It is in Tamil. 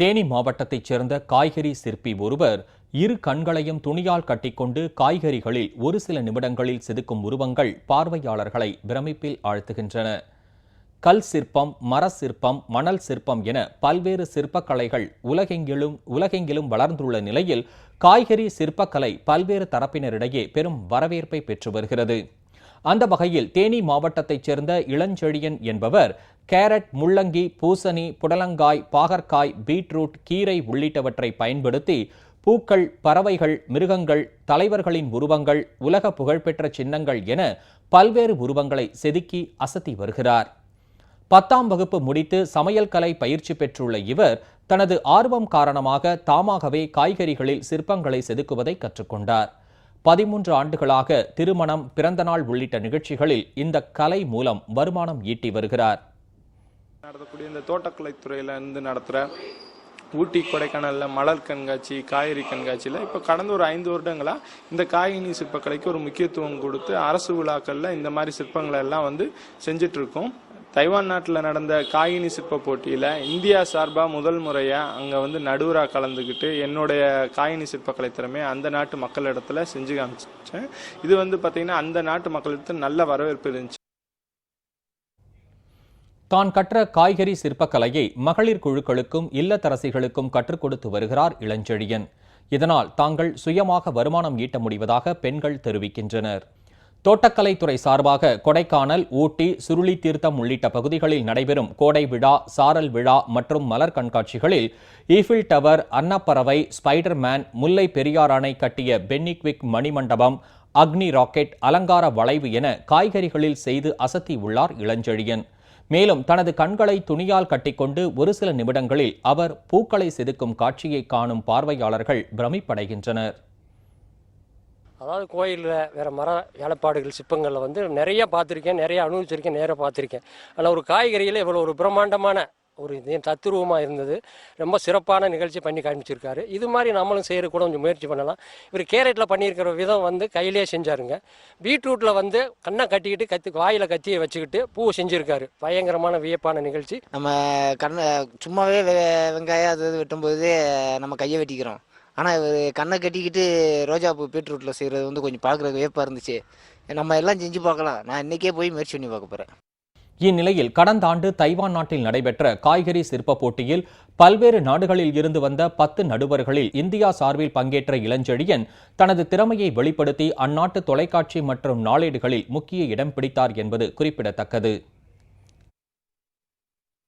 தேனி மாவட்டத்தைச் சேர்ந்த காய்கறி சிற்பி ஒருவர் இரு கண்களையும் துணியால் கட்டிக்கொண்டு காய்கறிகளில் ஒரு சில நிமிடங்களில் செதுக்கும் உருவங்கள் பார்வையாளர்களை பிரமிப்பில் ஆழ்த்துகின்றன. கல் சிற்பம் மர சிற்பம் மணல் சிற்பம் என பல்வேறு சிற்பக்கலைகள் உலகெங்கிலும் உலகெங்கிலும் வளர்ந்துள்ள நிலையில் காய்கறி சிற்பக்கலை பல்வேறு தரப்பினரிடையே பெரும் வரவேற்பை பெற்று வருகிறது. அந்த வகையில் தேனி மாவட்டத்தைச் சேர்ந்த இளஞ்செழியன் என்பவர் கேரட் முள்ளங்கி பூசணி புடலங்காய் பாகற்காய் பீட்ரூட் கீரை உள்ளிட்டவற்றை பயன்படுத்தி பூக்கள் பறவைகள் மிருகங்கள் தலைவர்களின் உருவங்கள் உலக புகழ்பெற்ற சின்னங்கள் என பல்வேறு உருவங்களை செதுக்கி அசத்தி வருகிறார். பத்தாம் வகுப்பு முடித்து சமையல் கலை பயிற்சி பெற்றுள்ள இவர் தனது ஆர்வம் காரணமாக தாமாகவே காய்கறிகளில் சிற்பங்களை செதுக்குவதை கற்றுக்கொண்டார். பதிமூன்று ஆண்டுகளாக திருமணம் பிறந்தநாள் உள்ளிட்ட நிகழ்ச்சிகளில் இந்த கலை மூலம் வருமானம் ஈட்டி வருகிறார். நடத்தக்கூடிய இந்த தோட்டக்கலைத்துறையில் இருந்து நடத்துகிற ஊட்டி கொடைக்கானலில் மலர் கண்காட்சி காய்கறி கண்காட்சியில் இப்போ கடந்த ஒரு ஐந்து வருடங்களாக இந்த காய்கனி சிற்பக்கலைக்கு ஒரு முக்கியத்துவம் கொடுத்து அரசு விழாக்களில் இந்த மாதிரி சிற்பங்களை எல்லாம் வந்து செஞ்சுட்டு இருக்கோம் தைவான் நாட்டில் நடந்த காயினி சிற்ப போட்டியில் இந்தியா சார்பாக முதல் முறையாக அங்கே வந்து நடுவராக கலந்துக்கிட்டு என்னுடைய காயினி சிற்பக்கலை திறமையை அந்த நாட்டு மக்களிடத்துல செஞ்சு காமிச்சேன். இது வந்து பார்த்திங்கன்னா அந்த நாட்டு மக்களிடத்தில் நல்ல வரவேற்பு இருந்துச்சு. தான் கற்ற காய்கறி சிற்பக்கலையை மகளிர் குழுக்களுக்கும் இல்லத்தரசிகளுக்கும் கற்றுக் கொடுத்து வருகிறார் இளஞ்செழியன். இதனால் தாங்கள் சுயமாக வருமானம் ஈட்ட முடிவதாக பெண்கள் தெரிவிக்கின்றனர். தோட்டக்கலைத்துறை சார்பாக கொடைக்கானல் ஊட்டி சுருளி தீர்த்தம் உள்ளிட்ட பகுதிகளில் நடைபெறும் கோடை விழா சாரல் விழா மற்றும் மலர் கண்காட்சிகளில் ஈஃபில் டவர் அன்னப்பறவை ஸ்பைடர்மேன் முல்லை பெரியார் அணை கட்டிய பென்னிக்விக் மணிமண்டபம் அக்னி ராக்கெட் அலங்கார வளைவு என காய்கறிகளில் செய்து அசத்தி உள்ளார் இளஞ்செழியன். மேலும் தனது கண்களை துணியால் கட்டிக்கொண்டு ஒரு சில நிமிடங்களில் அவர் பூக்களை செதுக்கும் காட்சியை காணும் பார்வையாளர்கள் பிரமிப்படைகின்றனர். அதாவது கோயிலில் வேறு மர ஏழப்பாடுகள் சிற்பங்களில் வந்து நிறைய பார்த்துருக்கேன் நிறைய அனுபவிச்சிருக்கேன் நேராக பார்த்துருக்கேன். ஆனால் ஒரு காய்கறியில் இவ்வளோ ஒரு பிரம்மாண்டமான ஒரு தத்துருவமாக இருந்தது. ரொம்ப சிறப்பான நிகழ்ச்சி பண்ணி காமிச்சிருக்காரு. இது மாதிரி நம்மளும் செய்கிற கூட கொஞ்சம் முயற்சி பண்ணலாம். இவர் கேரட்டில் பண்ணியிருக்கிற விதம் வந்து கையிலே செஞ்சாருங்க. பீட்ரூட்டில் வந்து கண்ணை கட்டிக்கிட்டு கத்தி வாயில் கத்தியை வச்சுக்கிட்டு பூ செஞ்சுருக்காரு. பயங்கரமான வியப்பான நிகழ்ச்சி. நம்ம கண்ணை சும்மாவே வெங்காயம் அது இது வெட்டும்போது நம்ம கையை வெட்டிக்கிறோம். ஆனால் இவர் கண்ணை கட்டிக்கிட்டு ரோஜா பூ பீட்ரூட்டில் செய்கிறது வந்து கொஞ்சம் பார்க்குறதுக்கு வியப்பாக இருந்துச்சு. நம்ம எல்லாம் செஞ்சு பார்க்கலாம். நான் இன்றைக்கே போய் முயற்சி பண்ணி பார்க்க போகிறேன் இந்நிலையில் கடந்த ஆண்டு தைவான் நாட்டில் நடைபெற்ற காய்கறி சிற்ப போட்டியில் பல்வேறு நாடுகளில் இருந்து வந்த பத்து நடுவர்களில் இந்தியா சார்பில் பங்கேற்ற இளஞ்செழியன் தனது திறமையை வெளிப்படுத்தி அந்நாட்டு தொலைக்காட்சி மற்றும் நாளேடுகளில் முக்கிய இடம் பிடித்தார் என்பது குறிப்பிடத்தக்கது.